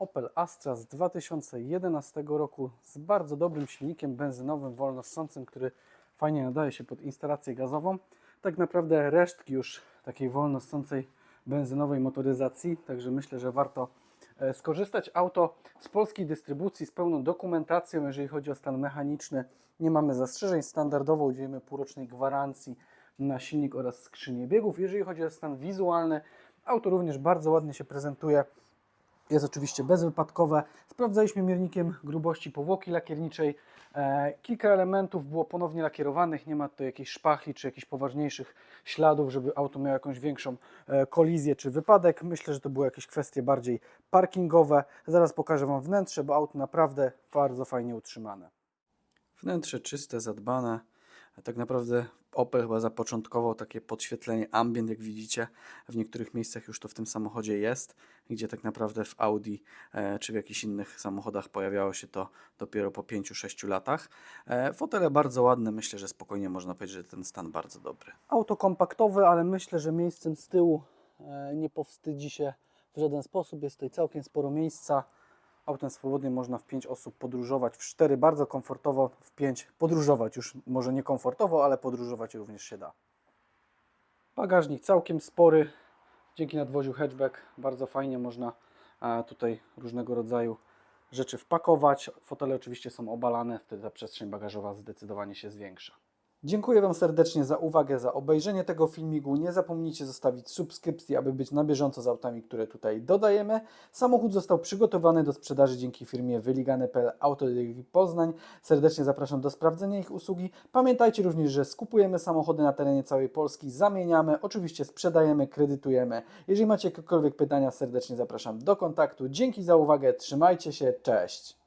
Opel Astra z 2011 roku z bardzo dobrym silnikiem benzynowym wolnossącym, który fajnie nadaje się pod instalację gazową. Tak naprawdę resztki już takiej wolnossącej benzynowej motoryzacji, także myślę, że warto e, skorzystać. Auto z polskiej dystrybucji z pełną dokumentacją, jeżeli chodzi o stan mechaniczny. Nie mamy zastrzeżeń. Standardowo udzielimy półrocznej gwarancji na silnik oraz skrzynię biegów. Jeżeli chodzi o stan wizualny, auto również bardzo ładnie się prezentuje. Jest oczywiście bezwypadkowe. Sprawdzaliśmy miernikiem grubości powłoki lakierniczej. E, kilka elementów było ponownie lakierowanych. Nie ma tutaj jakiejś szpachli czy jakichś poważniejszych śladów, żeby auto miało jakąś większą e, kolizję czy wypadek. Myślę, że to były jakieś kwestie bardziej parkingowe. Zaraz pokażę Wam wnętrze, bo auto naprawdę bardzo fajnie utrzymane. Wnętrze czyste, zadbane. Tak naprawdę Opel chyba zapoczątkował takie podświetlenie ambient, jak widzicie. W niektórych miejscach już to w tym samochodzie jest, gdzie tak naprawdę w Audi e, czy w jakichś innych samochodach pojawiało się to dopiero po 5-6 latach. E, fotele bardzo ładne, myślę, że spokojnie można powiedzieć, że ten stan bardzo dobry. Auto kompaktowe, ale myślę, że miejscem z tyłu e, nie powstydzi się w żaden sposób. Jest tutaj całkiem sporo miejsca. Autem swobodnie można w 5 osób podróżować, w 4 bardzo komfortowo, w 5 podróżować już może nie komfortowo, ale podróżować również się da. Bagażnik całkiem spory, dzięki nadwoziu hatchback bardzo fajnie można e, tutaj różnego rodzaju rzeczy wpakować. Fotele oczywiście są obalane, wtedy ta przestrzeń bagażowa zdecydowanie się zwiększa. Dziękuję Wam serdecznie za uwagę, za obejrzenie tego filmiku. Nie zapomnijcie zostawić subskrypcji, aby być na bieżąco z autami, które tutaj dodajemy. Samochód został przygotowany do sprzedaży dzięki firmie Wyligane.pl Autodealer Poznań. Serdecznie zapraszam do sprawdzenia ich usługi. Pamiętajcie również, że skupujemy samochody na terenie całej Polski, zamieniamy, oczywiście sprzedajemy, kredytujemy. Jeżeli macie jakiekolwiek pytania, serdecznie zapraszam do kontaktu. Dzięki za uwagę, trzymajcie się, cześć!